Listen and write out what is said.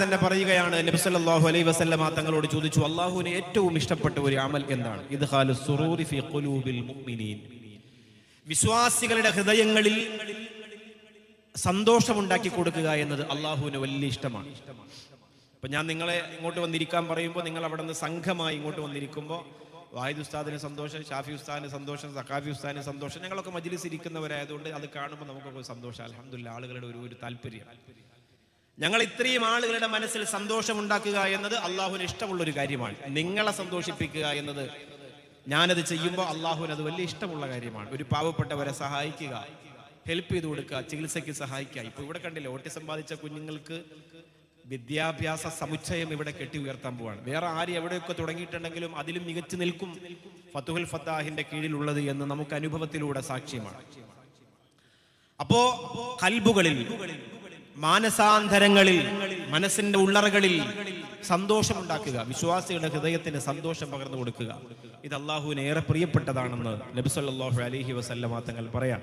തന്നെ പറയുകയാണ് നബി സല്ലല്ലാഹു അലൈഹി വസല്ലമ തങ്ങളോട് ചോദിച്ചു അള്ളാഹുവിന് ഏറ്റവും ഇഷ്ടപ്പെട്ട ഒരു അമൽ എന്താണ്? ഇത് വിശ്വാസികളുടെ ഹൃദയങ്ങളിൽ സന്തോഷമുണ്ടാക്കി കൊടുക്കുക എന്നത് അള്ളാഹുവിന് വലിയ ഇഷ്ടമാണ്. ഇപ്പൊ ഞാൻ നിങ്ങളെ ഇങ്ങോട്ട് വന്നിരിക്കാൻ പറയുമ്പോൾ നിങ്ങൾ അവിടെ നിന്ന് സംഘമായി ഇങ്ങോട്ട് വന്നിരിക്കുമ്പോൾ വാഹിദ് ഉസ്താദിന് സന്തോഷം ഷാഫി ഉസ്താദിന് സന്തോഷം സഖാഫി ഉസ്താദിന് സന്തോഷം ഞങ്ങളൊക്കെ മജ്ലിസ് ഇരിക്കുന്നവരായതുകൊണ്ട് അത് കാണുമ്പോൾ നമുക്കൊക്കെ സന്തോഷം. അലഹമില്ല ആളുകളുടെ ഒരു ഒരു താല്പര്യം. ഞങ്ങൾ ഇത്രയും ആളുകളുടെ മനസ്സിൽ സന്തോഷം ഉണ്ടാക്കുക എന്നത് അള്ളാഹുവിന് ഇഷ്ടമുള്ള ഒരു കാര്യമാണ്. നിങ്ങളെ സന്തോഷിപ്പിക്കുക എന്നത് ഞാനത് ചെയ്യുമ്പോൾ അള്ളാഹുവിന് അത് വലിയ ഇഷ്ടമുള്ള കാര്യമാണ്. ഒരു പാവപ്പെട്ടവരെ സഹായിക്കുക ഹെൽപ്പ് ചെയ്ത് കൊടുക്കുക ചികിത്സയ്ക്ക് സഹായിക്കുക. ഇപ്പൊ ഇവിടെ കണ്ടില്ലേ ഓട്ടിസം ബാധിച്ച കുഞ്ഞുങ്ങൾക്ക് വിദ്യാഭ്യാസ സമുച്ചയം ഇവിടെ കെട്ടി ഉയർത്താൻ പോവാണ്. വേറെ ആര് എവിടെയൊക്കെ തുടങ്ങിയിട്ടുണ്ടെങ്കിലും അതിലും മികച്ചു നിൽക്കും ഫത്തുഹുൽ ഫത്താഹിന്റെ കീഴിലുള്ളത് എന്ന് നമുക്ക് അനുഭവത്തിലൂടെ സാക്ഷ്യമാണ്. അപ്പോ കൽബുകളിൽ മാനസാന്തരങ്ങളിൽ മനസ്സിന്റെ ഉള്ളറകളിൽ സന്തോഷം ഉണ്ടാക്കുക വിശ്വാസികളുടെ ഹൃദയത്തിന് സന്തോഷം പകർന്നു കൊടുക്കുക. ഇത് അള്ളാഹുവിന് ഏറെ പ്രിയപ്പെട്ടതാണെന്ന് നബിസല്ലാഹു അലഹി വസല്ലമാ തങ്ങൾ പറയാം